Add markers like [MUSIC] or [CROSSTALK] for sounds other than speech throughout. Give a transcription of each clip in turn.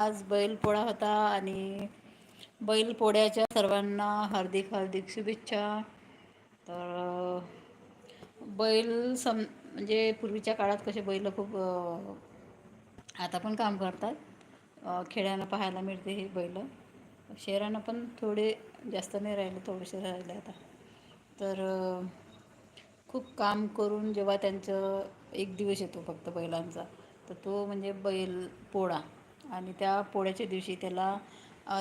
आज बैलपोळा होता आणि बैलपोळ्याच्या सर्वांना हार्दिक हार्दिक शुभेच्छा. तर बैल सम म्हणजे पूर्वीच्या काळात कसे बैल खूप आता पण काम करतात. खेड्यानं पाहायला मिळते हे बैल. शहरांना पण थोडे जास्त नाही राहिले थोडेसे राहिले आता. तर खूप काम करून जेव्हा त्यांचं एक दिवस येतो फक्त बैलांचा तर तो म्हणजे बैल पोळा. आणि त्या पोळ्याच्या दिवशी त्याला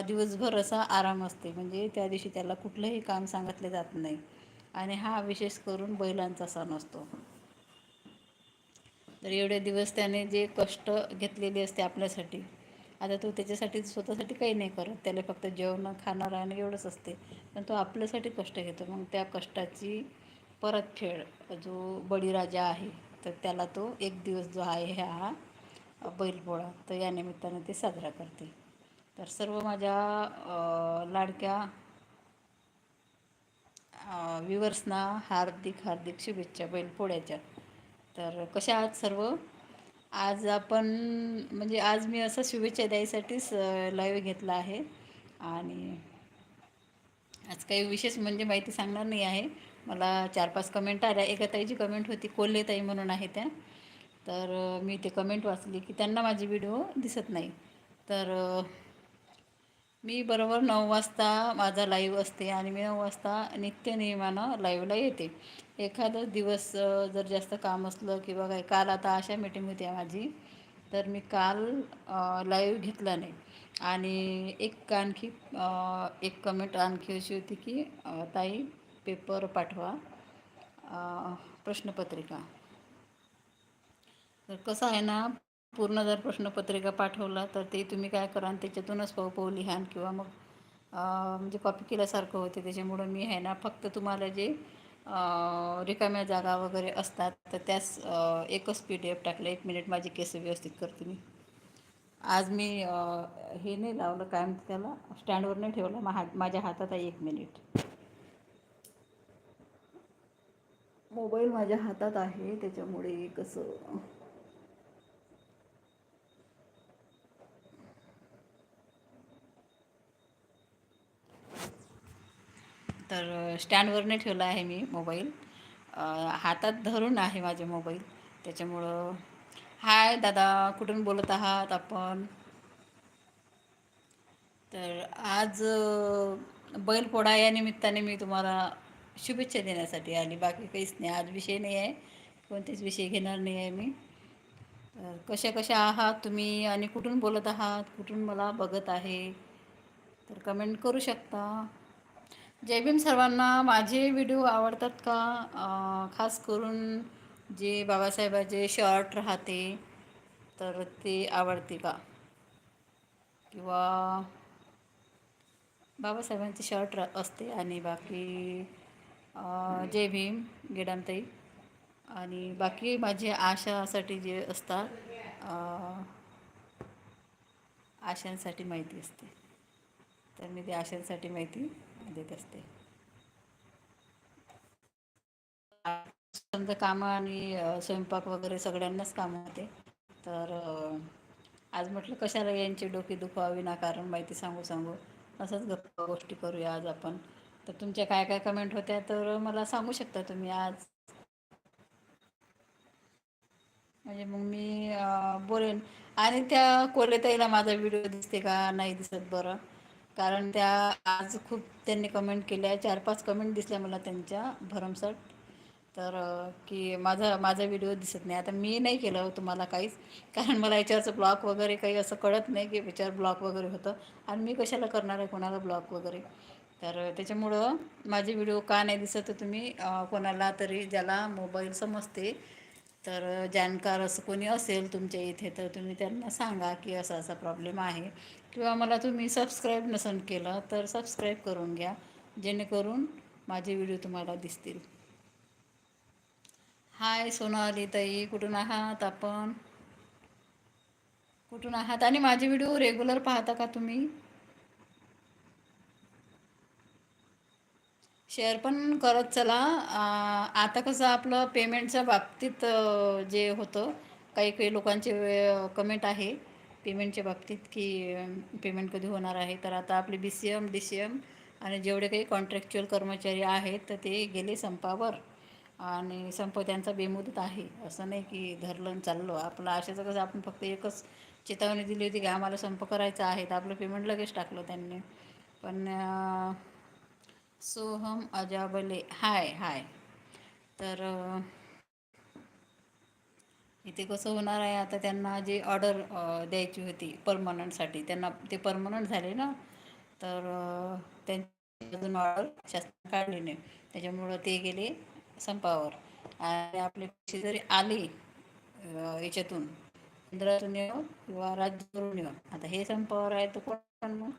दिवसभर असा आराम असते. म्हणजे त्या दिवशी त्याला कुठलंही काम सांगितले जात नाही. आणि हा विशेष करून बैलांचा सण असतो. तर एवढे दिवस त्याने जे कष्ट घेतलेले असते आपल्यासाठी आता तो त्याच्यासाठी स्वतःसाठी काही नाही करत. त्याला फक्त जेवण खाणं राहणं एवढंच असते. पण तो आपल्यासाठी कष्ट घेतो. मग त्या कष्टाची परतफेड जो बळीराजा आहे तर त्याला तो एक दिवस जो आहे हा बैलपोळा तर या निमित्तानं ते साजरा करते तर सर्व माझ्या लाडक्या व्यूवर्सना हार्दिक हार्दिक शुभेच्छा बैलपोळ्याच्या. तर कशा आहात सर्व? आज आपण म्हणजे आज मी असं शुभेच्छा द्यायसाठीच लाईव्ह घेतला आहे. आणि आज काही विशेष म्हणजे माहिती सांगणार नाही आहे. मला चार पाच कमेंट आल्या. एका ताईची कमेंट होती कोल्हे ताई म्हणून आहे त्या. तर मी ते कमेंट वाचली की त्यांना माझी व्हिडिओ दिसत नाही. तर मी बरोबर नऊ वाजता माझा लाईव्ह असते आणि मी नऊ वाजता नित्यनियमानं लाईव्हला येते. एखादा दिवस जर जास्त काम असलं किंवा काही काल आता अशा मीटिंग होती माझी तर मी काल लाईव्ह घेतला नाही. आणि एक आणखी एक कमेंट आणखी अशी होती की ताई पेपर पाठवा प्रश्नपत्रिका. तर कसं आहे ना पूर्ण जर प्रश्नपत्रिका पाठवला तर ते तुम्ही काय करा त्याच्यातूनच पाहू पाहू लिहान किंवा मग म्हणजे कॉपी केल्यासारखं होते. त्याच्यामुळं मी आहे ना फक्त तुम्हाला जे रिकाम्या जागा वगैरे असतात तर त्याच एकच पी डी एफ टाकलं एक मिनिट माझी केस व्यवस्थित करते मी. आज मी हे नाही लावलं काय म्हणते त्याला स्टँडवर नाही ठेवलं मा माझ्या हातात आहे एक मिनिट मोबाईल माझ्या हातात आहे त्याच्यामुळे कसं तर स्टँडवर नाही ठेवला आहे मी मोबाईल. हातात धरून आहे माझे मोबाईल. त्याच्यामुळं हाय दादा कुठून बोलत आहात आपण? तर आज बैलपोळा या निमित्ताने मी तुम्हाला शुभेच्छा देण्यासाठी आली. बाकी काहीच नाही. आज विषय नाही आहे. कोणतेच विषय घेणार नाही आहे मी. तर कशा कशा आहात तुम्ही आणि कुठून बोलत आहात? कुठून मला बघत आहे? तर कमेंट करू शकता. जय भीम सर्वांना. माझे व्हिडिओ आवडतात का? खास करून जे बाबासाहेबाचे शॉर्ट राहते तर ते आवडते का? किंवा बाबासाहेबांचे शर्ट असते आणि बाकी जय भीम गेडांताई. आणि बाकी माझे आशासाठी जे असतात आशांसाठी माहिती असते. तर मी ते आशांसाठी माहिती देत असते. समजा कामं आणि स्वयंपाक वगैरे सगळ्यांनाच कामं होते. तर आज म्हटलं कशाला यांची डोकी दुखवावी ना कारण माहिती सांगू सांगू असंच गप्पा गोष्टी करूया आज आपण. तर तुमच्या काय काय कमेंट होत्या तर मला सांगू शकता तुम्ही आज. म्हणजे मग मी बोलेन. आणि त्या कोलेताईला माझा व्हिडिओ दिसते का? नाही दिसत बरं. कारण त्या आज खूप त्यांनी कमेंट केल्या. चार पाच कमेंट दिसल्या मला त्यांच्या भरमसाठ तर की माझा माझा व्हिडिओ दिसत नाही. आता मी नाही केलं तुम्हाला काहीच. कारण मला याच्यावरचं ब्लॉक वगैरे काही असं कळत नाही की याच्यावर ब्लॉक वगैरे होतं. आणि मी कशाला करणार आहे कोणाला ब्लॉक वगैरे? तर त्याच्यामुळं माझे व्हिडिओ का नाही दिसत तुम्ही कोणाला तरी ज्याला मोबाईल समजते. तर जाणकार असं कोणी असेल तुमच्या इथे तर तुम्ही त्यांना सांगा की असा असा प्रॉब्लेम आहे. किंवा मला तुम्ही सबस्क्राईब नसन केलं तर सबस्क्राईब करून घ्या जेणेकरून माझे व्हिडिओ तुम्हाला दिसतील. हाय सोनाली ताई कुठून आहात आपण? कुठून आहात? आणि माझे व्हिडिओ रेग्युलर पाहता का तुम्ही? शेअर पण करत चला. आता कसं आपलं पेमेंटच्या बाबतीत जे होतं काही काही लोकांचे कमेंट आहे. पेमेंटच्या बाबतीत की पेमेंट कधी होणार आहे? तर आता आपले B C M D C M आणि जेवढे काही कॉन्ट्रॅक्च्युअल कर्मचारी आहेत तर ते गेले संपावर आणि संप त्यांचा बेमुदत आहे. असं नाही की धरलं चाललो. आपलं अशाचं कसं आपण फक्त एकच चेतावणी दिली होती की आम्हाला संप करायचा आहे तर आपलं पेमेंट लगेच टाकलं त्यांनी. पण सोहम अजाबले. हाय हाय. तर इथे कसं होणार आहे आता त्यांना जे ऑर्डर द्यायची होती परमनंटसाठी त्यांना ते परमनंट झाले ना तर त्यांची अजून ऑर्डर शासन काढली नाही. त्याच्यामुळं ते गेले संपावर. आणि आपले पैसे जरी आले याच्यातून केंद्रातून येऊ किंवा राज्यातून येऊ आता हे संपावर आहे तर कोण मग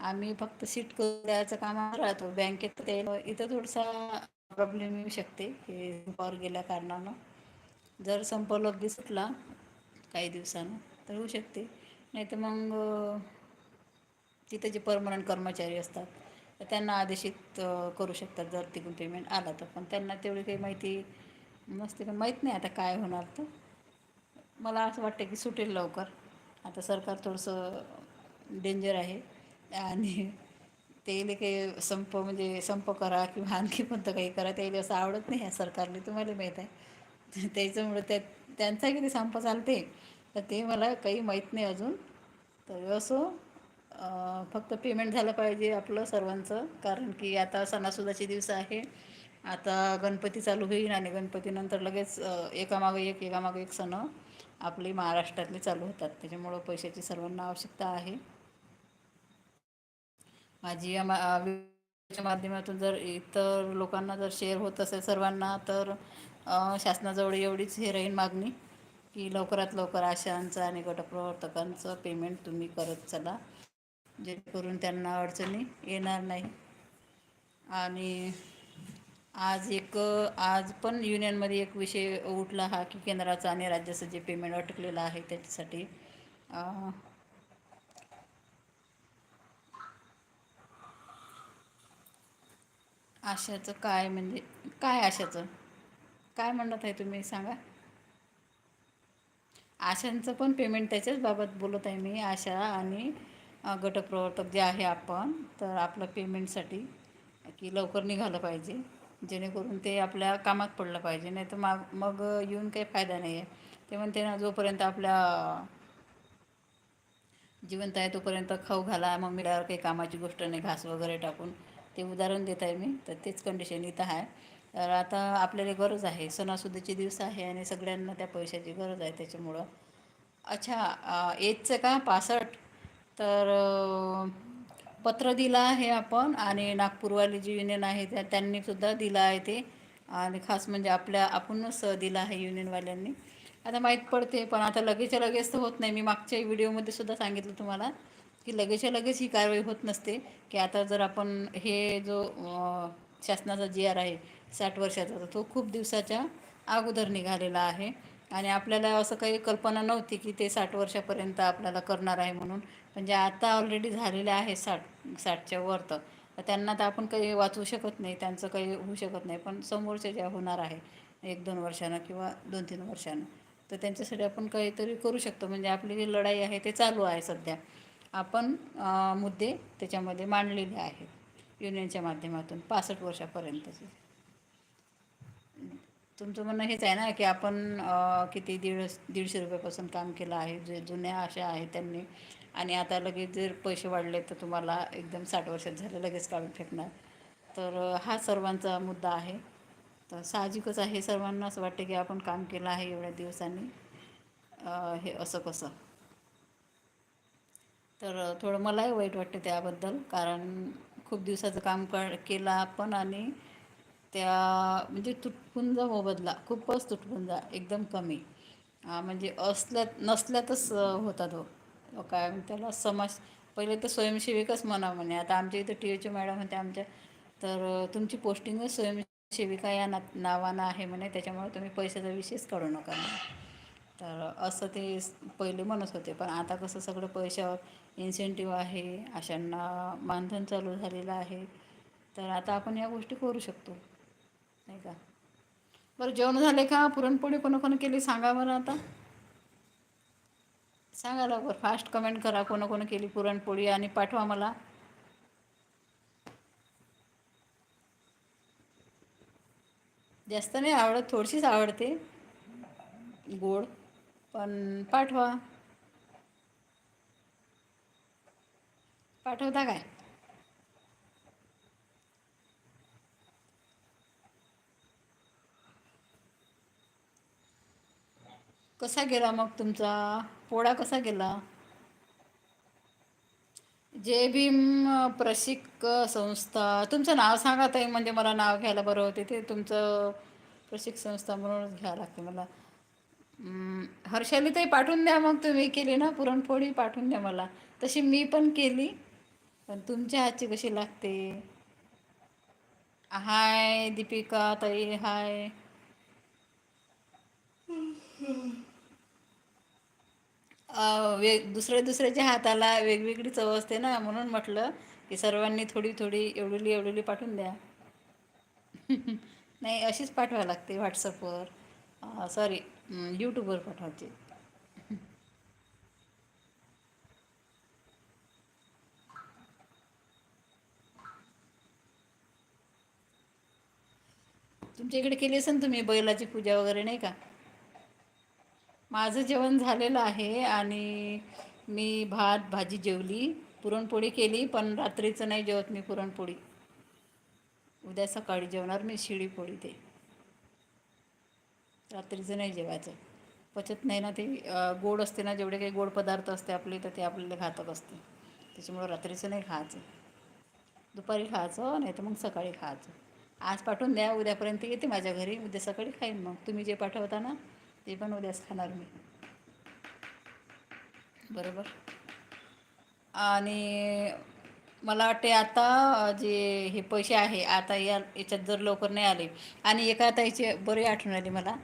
आम्ही फक्त सीट करून द्यायचं काम राहतो. बँकेत ते इथं थोडासा प्रॉब्लेम येऊ शकते हे संपावर गेल्या कारणानं. जर संप अगदी सुटला काही दिवसानं तर होऊ शकते. नाही तर मग तिथे जे परमनंट कर्मचारी असतात तर त्यांना आदेशित करू शकतात जर तिकडून पेमेंट आला तर. पण त्यांना तेवढी काही माहिती नसते. पण माहीत नाही आता काय होणार तर. मला असं वाटतं की सुटेल लवकर. आता सरकार थोडंसं डेंजर आहे. आणि ते काही संप म्हणजे संप करा किंवा आणखी कोणतं काही करा त्याला असं आवडत नाही ह्या सरकारने तुम्हाला माहीत आहे. [LAUGHS] त्याच्यामुळे त्या त्यांचा किती संप चालते तर ते मला काही माहीत नाही अजून. तर असो फक्त पेमेंट झालं पाहिजे आपलं सर्वांचं कारण की आता सणासुदाचे दिवस आहे. आता गणपती चालू होईल आणि गणपतीनंतर लगेच एकामागं एक एकामागं एक सण आपली महाराष्ट्रातले चालू होतात. त्याच्यामुळं पैशाची सर्वांना आवश्यकता आहे. माझी या माध्यमातून जर इतर लोकांना जर शेअर होत असेल सर्वांना तर शासनाजवळ एवढीच हे राहील मागणी की लवकरात लवकर आशांचं आणि गटप्रवर्तकांचं पेमेंट तुम्ही करत चला. जेणेकरून त्यांना अडचणी येणार नाही. आणि आज एक आज पण युनियनमध्ये एक विषय उठला हा की केंद्राचं आणि राज्याचं जे पेमेंट अटकलेलं आहे त्याच्यासाठी आशाचं काय म्हणजे काय आशाचं? काय म्हणत आहे तुम्ही सांगा? आशांचं पण पेमेंट त्याच्याच बाबत बोलत आहे मी आशा आणि गटप्रवर्तक जे आहे आपण तर आपलं पेमेंटसाठी की लवकर निघालं पाहिजे जेणेकरून ते आपल्या कामात पडलं पाहिजे नाही तर मग मग येऊन काही फायदा नाही आहे ते म्हणते ना जोपर्यंत आपल्या जिवंत आहे तोपर्यंत खाऊ घाला मग मिळाल्यावर काही कामाची गोष्ट नाही घास वगैरे टाकून. ते उदाहरण देत आहे मी तर तेच कंडिशन इथं आहे. तर आता आपल्याला गरज आहे. सणासुदीचे दिवस आहे आणि सगळ्यांना त्या पैशाची गरज आहे त्याच्यामुळं. अच्छा एजचं का? पासष्ट. तर पत्र दिलं आहे आपण आणि नागपूरवाली जी युनियन आहे त्या त्यांनीसुद्धा दिलं आहे ते. आणि खास म्हणजे आपल्या आपणच दिलं आहे युनियनवाल्यांनी आता माहीत पडते पण आता लगेचच्या लगेच तर होत नाही. मी मागच्या व्हिडिओमध्ये सुद्धा सांगितलं तुम्हाला की लगेचच्या लगेच ही कारवाई होत नसते. की आता जर आपण हे जो शासनाचा जी आर आहे साठ वर्षाचा तर तो खूप दिवसाच्या अगोदर निघालेला आहे. आणि आपल्याला असं काही कल्पना नव्हती की ते साठ वर्षापर्यंत आपल्याला करणार आहे म्हणून. म्हणजे आता ऑलरेडी झालेले आहे साठ साठच्या वर तर. त्यांना तर आपण काही वाचवू शकत नाही त्यांचं काही होऊ शकत नाही. पण समोरच्या ज्या होणार आहे एक दोन वर्षानं किंवा दोन तीन वर्षानं तर त्यांच्यासाठी आपण काहीतरी करू शकतो. म्हणजे आपली जी लढाई आहे ते चालू आहे सध्या. आपण मुद्दे त्याच्यामध्ये मांडलेले आहेत. युनियनच्या माध्यमातून पासष्ट वर्षापर्यंतचे. तुमचं म्हणणं हेच आहे ना की आपण किती दीड दीडशे रुपयापासून काम केलं आहे जे जुन्या अशा आहेत त्यांनी. आणि आता लगेच जर पैसे वाढले तर तुम्हाला एकदम साठ वर्षात झालं लगेच काढून फेकणार. तर हा सर्वांचा मुद्दा आहे. तर साहजिकच आहे सर्वांना असं वाटतं की आपण काम केलं आहे एवढ्या दिवसांनी. हे असं कसं? तर थोडं मलाही वाईट वाटतं त्याबद्दल. कारण खूप दिवसाचं काम कर केलं आपण आणि त्या म्हणजे तुटपुंजा मोबदला खूपच तुटपुंजा एकदम कमी. म्हणजे असल्यात नसल्यातच होता तो हो. हो, काय त्याला समाज पहिले तर स्वयंसेविकाच म्हणा म्हणे. आता आमच्या इथं टी एच मॅडम होते आमच्या तर तुमची पोस्टिंगच स्वयंसेविका या ना नावानं आहे म्हणे. त्याच्यामुळे तुम्ही पैशाचा विषयच काढू नका म्हणे. तर असं ते पहिले म्हणत होते. पण आता कसं सगळं पैशावर इन्सेंटिव्ह आहे. अशांना मानधन चालू झालेलं आहे. तर आता आपण या गोष्टी करू शकतो. नाही का? बरं जेवण झाले का? पुरणपोळी कोणाकोण केली? सांगा बरं आता. सांगा लवकर फास्ट कमेंट करा कोणाकोण केली पुरणपोळी आणि पाठवा मला. जास्त नाही आवडत थोडीशीच आवडते. गोड पण पाठवा. पाठवता काय? कसा गेला मग तुमचा? पोळा कसा गेला? जे भीम प्रशिक संस्था. तुमचं नाव सांगा ताई म्हणजे मला नाव घ्यायला बरं होते. ते तुमचं प्रशिक संस्था म्हणूनच घ्यावं लागते मला. हर्षाली ताई पाठवून द्या मग तुम्ही केली ना पुरणपोळी? पाठवून द्या मला. तशी मी पण केली पण तुमच्या हातची कशी लागते? हाय दीपिका ताई हाय. वे दुसऱ्या दुसऱ्याच्या हाताला वेगवेगळी चव असते ना म्हणून म्हटलं की सर्वांनी थोडी थोडी एवढुली एवढुली पाठवून द्या. [LAUGHS] नाही अशीच पाठवायला लागते व्हॉट्सअपवर. सॉरी यूट्यूबवर पाठवायची. [LAUGHS] तुमच्या इकडे केली असेल तुम्ही बैलाची पूजा वगैरे नाही का? माझं जेवण झालेलं आहे आणि मी भात भाजी जेवली पुरणपोळी केली पण रात्रीचं नाही जेवत मी पुरणपोळी. उद्या सकाळी जेवणार मी शिळी पोळी ते. रात्रीचं नाही जेवायचं. पचत नाही ना ते गोड असते ना जेवढे काही गोड पदार्थ असते आपले तर ते आपल्याला घातक असते. त्याच्यामुळं रात्रीचं नाही खायचं. दुपारी खायचं नाही तर मग सकाळी खायचं. आज पाठवून द्या उद्यापर्यंत येते माझ्या घरी उद्या सकाळी खाईन मग. तुम्ही जे पाठवता ना ते पण उद्याच खाणार मी. बरोबर. आणि मला वाटते आता जे हे पैसे आहे आता या याच्यात जर लवकर नाही आले. आणि एका ताईचे बरे आठवण आली मला.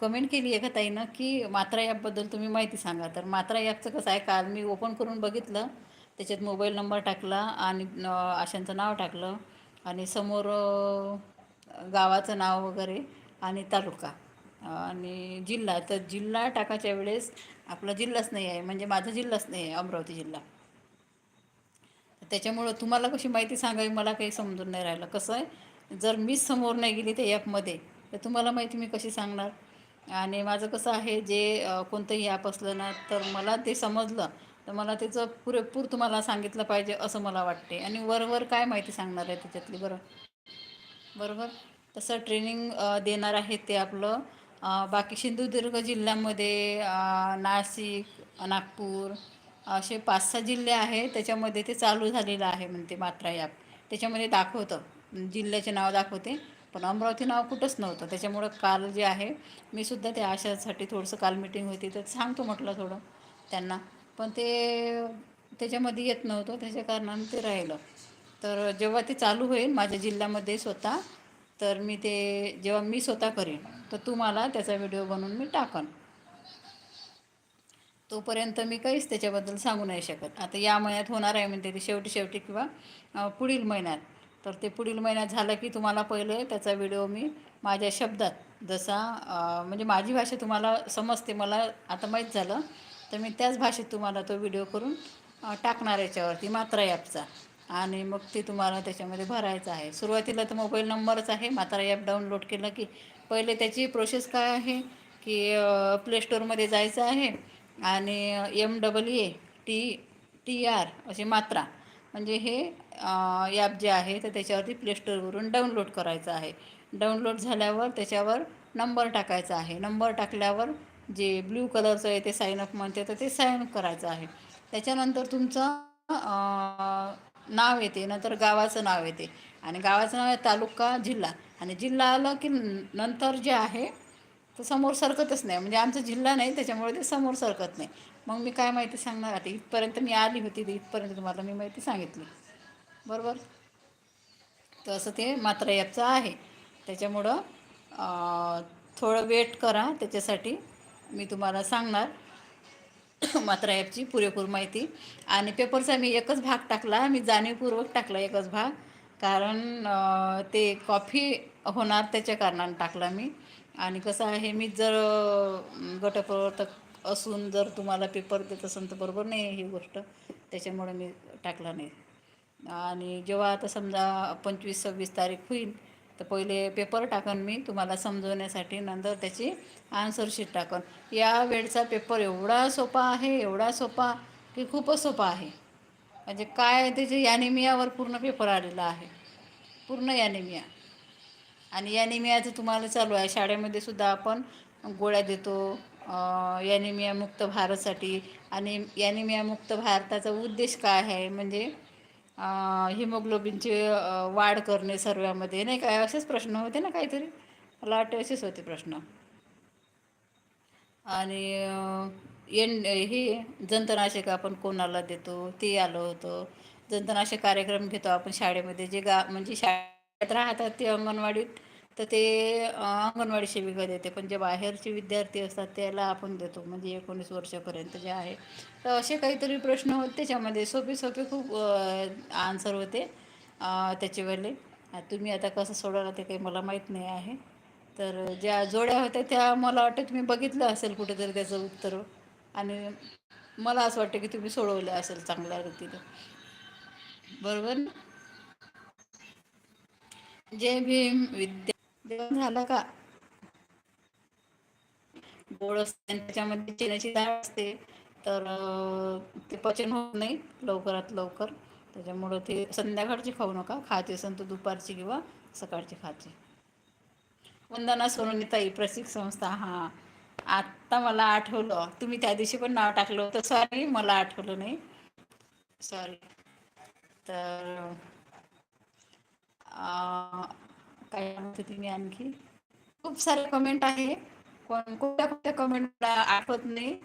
कमेंट केली एका ताईनं की मात्रा ॲपबद्दल तुम्ही माहिती सांगा. तर मात्रा ॲपचं कसं आहे काल मी ओपन करून बघितलं. त्याच्यात मोबाईल नंबर टाकला आणि आशांचं नाव टाकलं. आणि समोर गावाचं नाव वगैरे आणि तालुका. आणि जिल्हा तर जिल्हा टाकायच्या वेळेस आपला जिल्हाच नाही आहे म्हणजे माझा जिल्हाच नाही आहे अमरावती जिल्हा. त्याच्यामुळं तुम्हाला कशी माहिती सांगावी मला काही समजून नाही राहिलं. कसं आहे जर मीच समोर नाही गेली त्या ॲपमध्ये तर तुम्हाला माहिती मी कशी सांगणार? आणि माझं कसं आहे जे कोणतंही ॲप असलं ना तर मला ते समजलं तर मला त्याचं पुरेपूर तुम्हाला सांगितलं पाहिजे असं मला वाटते. आणि वरवर काय माहिती सांगणार आहे त्याच्यातली बरं? बरोबर? तसं ट्रेनिंग देणार आहेत ते आपलं बाकी सिंधुदुर्ग जिल्ह्यामध्ये नाशिक नागपूर असे पाच सहा जिल्हे आहे त्याच्यामध्ये ते चालू झालेलं आहे म्हणते मात्रा ॲप. त्याच्यामध्ये दाखवतं. जिल्ह्याचे नाव दाखवते. पण अमरावती नाव कुठंच नव्हतं. त्याच्यामुळं काल जे आहे मी सुद्धा त्या आशासाठी थोडंसं काल मिटिंग होती. तर सांगतो म्हटलं थोडं त्यांना. पण ते त्याच्यामध्ये येत नव्हतं. त्याच्या कारणानं ते राहिलं. तर जेव्हा ते चालू होईल माझ्या जिल्ह्यामध्ये स्वतः तर मी ते जेव्हा मी स्वतः करेन. तर तुम्हाला त्याचा व्हिडिओ बनवून मी टाकन. तोपर्यंत मी काहीच त्याच्याबद्दल सांगू नाही शकत. आता या महिन्यात होणार आहे म्हणते ते शेवटी शेवटी किंवा पुढील महिन्यात. तर ते पुढील महिन्यात झालं की तुम्हाला पहिले त्याचा व्हिडिओ मी माझ्या शब्दात जसा म्हणजे माझी भाषा तुम्हाला समजते मला आता माहीत झालं तर मी त्याच भाषेत तुम्हाला तो व्हिडिओ करून टाकणार याच्यावरती मात्रा ॲपचा. आणि मग ते तुम्हाला त्याच्यामध्ये भरायचं आहे. सुरुवातीला तर मोबाईल नंबरच आहे. मात्रा ॲप डाउनलोड केलं की पहिले त्याची प्रोसेस काय आहे की प्ले स्टोअरमध्ये जायचं आहे आणि M double A T T R अशी मात्रा. म्हणजे हे ॲप जे आहे तर त्याच्यावरती प्ले स्टोअरवरून डाउनलोड करायचं आहे. डाउनलोड झाल्यावर त्याच्यावर नंबर टाकायचा आहे. नंबर टाकल्यावर जे ब्ल्यू कलरचं आहे ते साईन अप म्हणते तर ते साईन अप करायचं आहे. त्याच्यानंतर तुमचं नाव येते नंतर गावाचं नाव येते. आणि गावाचं नाव आहे तालुका जिल्हा. आणि जिल्हा आलं की न- नंतर जे आहे तर समोर सरकतच नाही. म्हणजे आमचा जिल्हा नाही त्याच्यामुळे ते समोर सरकत नाही. मग मी काय माहिती सांगणार आता? इथपर्यंत मी आली होती तर इथपर्यंत तुम्हाला मी माहिती सांगितली. बरोबर? तर असं ते मात्र ॲपचं आहे. त्याच्यामुळं थोडं वेट करा. त्याच्यासाठी मी तुम्हाला सांगणार. [COUGHS] मात्र ॲपची पुरेपूर माहिती. आणि पेपरचा मी एकच भाग टाकला मी जाणीवपूर्वक टाकला एकच भाग. कारण ते कॉफी होणार त्याच्या कारणानं टाकला मी. आणि कसं आहे मी जर गटप्रवर्तक असून जर तुम्हाला पेपर देत असेल तर बरोबर नाही ही गोष्ट. त्याच्यामुळे मी टाकला नाही. आणि जेव्हा आता समजा पंचवीस सव्वीस तारीख होईल तर पहिले पेपर टाकन मी तुम्हाला समजवण्यासाठी नंतर त्याची आन्सरशीट टाकन. या वेळचा पेपर एवढा सोपा आहे एवढा सोपा की खूपच सोपा आहे. म्हणजे काय त्याचे यानिमियावर पूर्ण पेपर आलेला आहे. पूर्ण यानिमिया आणि यानिमियाचं तुम्हाला चालू आहे. शाळेमध्ये सुद्धा आपण गोळ्या देतो यानिमिया मुक्त भारतसाठी. आणि यानिमिया मुक्त भारताचा उद्देश काय आहे? म्हणजे हिमोग्लोबिनची वाढ करणे सर्वामध्ये. नाही काय असेच प्रश्न होते ना काहीतरी? मला वाटते असेच होते प्रश्न. आणि एन हे जंतनाशक आपण कोणाला देतो? ते आलं होतं. जंतनाशक कार्यक्रम घेतो आपण शाळेमध्ये. जे गा म्हणजे शाळेत राहतात ते अंगणवाडीत. तर ते अंगणवाडी सेविका देते. पण जे बाहेरचे विद्यार्थी असतात त्याला आपण देतो. म्हणजे एकोणीस वर्षापर्यंत जे आहे. तर असे काहीतरी प्रश्न होते त्याच्यामध्ये. सोपे सोपे खूप आन्सर होते त्याचेवाले. तुम्ही आता कसं सोडवलं ते काही मला माहीत नाही आहे. तर ज्या जोड्या होत्या त्या मला वाटतं तुम्ही बघितलं असेल कुठेतरी त्याचं उत्तर. आणि मला असं वाटतं की तुम्ही सोडवलं असेल चांगल्या रीतीने. बरोबर जय भीम विद्या जेवण झालं का? गोड असते त्याच्यामध्ये चण्याची डाळ असते. तर ते पचन होत नाही लवकरात लवकर. त्याच्यामुळं ते संध्याकाळची खाऊ नका. खायचे असेल तर दुपारची किंवा सकाळची खायची. वंदना ताई प्रसिक संस्था. हां. आत्ता मला आठवलं. तुम्ही त्या दिवशी पण नाव टाकलं होतं. सॉरी मला आठवलं नाही. सॉरी तर काय म्हणते तिने आणखी? खूप सारे कमेंट आहे. कोण कोणत्या कोणत्या कमेंट आठवत नाही.